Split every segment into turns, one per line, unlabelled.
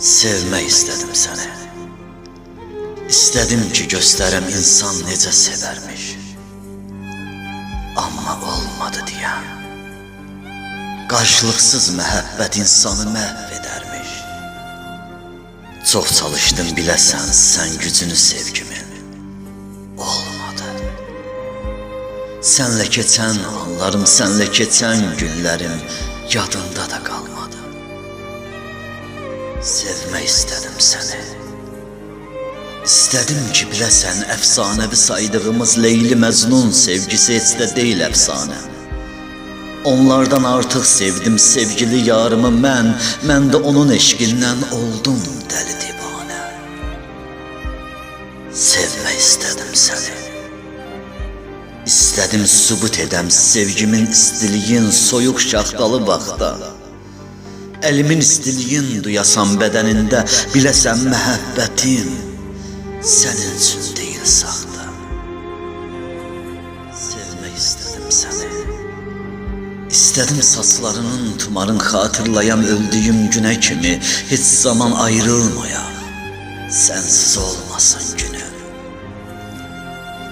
Sevmək istədim səni. İstədim ki, göstərəm insan necə sevərmiş. Amma olmadı deyəm. Qarşılıqsız məhəbbət insanı məhv edərmiş. Çox çalışdım biləsən sən gücünü sevgimin. Olmadı. Sənlə keçən anlarım, sənlə keçən günlərim yadında da qalmadı. Sevmək istədim səni. İstədim ki, biləsən, əfsanəvi saydığımız Leyli Məcnun sevgisi heç də deyil əfsanə. Onlardan artıq sevdim sevgili yarımı mən, mən də onun eşqindən oldum dəli divanə. Sevmək istədim səni. İstədim sübut edəm sevgimin istiliyin soyuq şaxtalı vaxtda. Əlimin istiliyin duyasan bədənində, biləsən məhəbbətim sənin üçün deyil saxta. Sevmək istədim səni. İstədim saçlarının tumarın xatırlayan öldüyüm günə kimi heç zaman ayrılmayaq. Sənsiz olmasın günüm.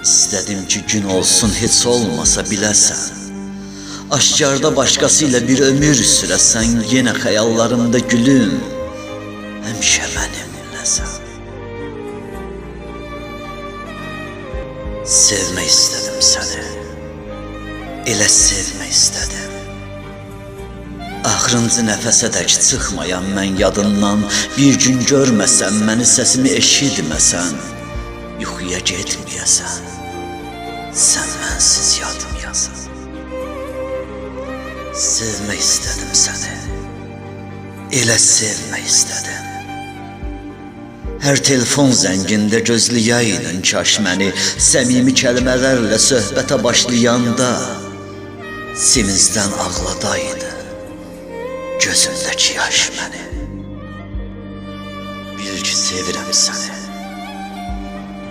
İstədim ki gün olsun heç olmasa biləsən. Aşkarda başqası ilə bir ömür sürəsən yenə xəyallarımda gülüm. Həmişə mənimləsən. Sevmək istədim səni. Elə sevmək istədim. Axırıncı nəfəsə dək çıxmayan mən yadından bir gün görməsən, məni səsimi eşitməsən, yuxuya getməyəsən. Sən mənsiz yatmayasan. Sevmək istədim səni. Elə sevmək istədim. Hər telefon zəngində gözləyəydin kaş məni Səmimi kəlmələrlə söhbətə başlayanda Simizdən ağladaydı Gözümdəki yaş məni Bil ki sevirəm səni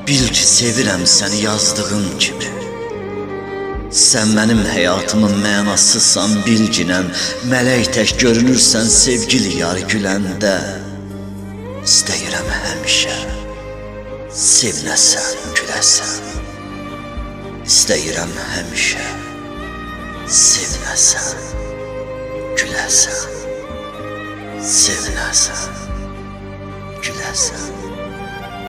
Bil ki sevirəm səni yazdığım kimi Sən mənim həyatımın mənasısan bilginən Mələk tək görünürsən sevgili yar güləndə. İstəyirəm həmişə Sevinəsən, güləsən. İstəyirəm həmişə Sevinəsən, güləsən. Sevinəsən, güləsən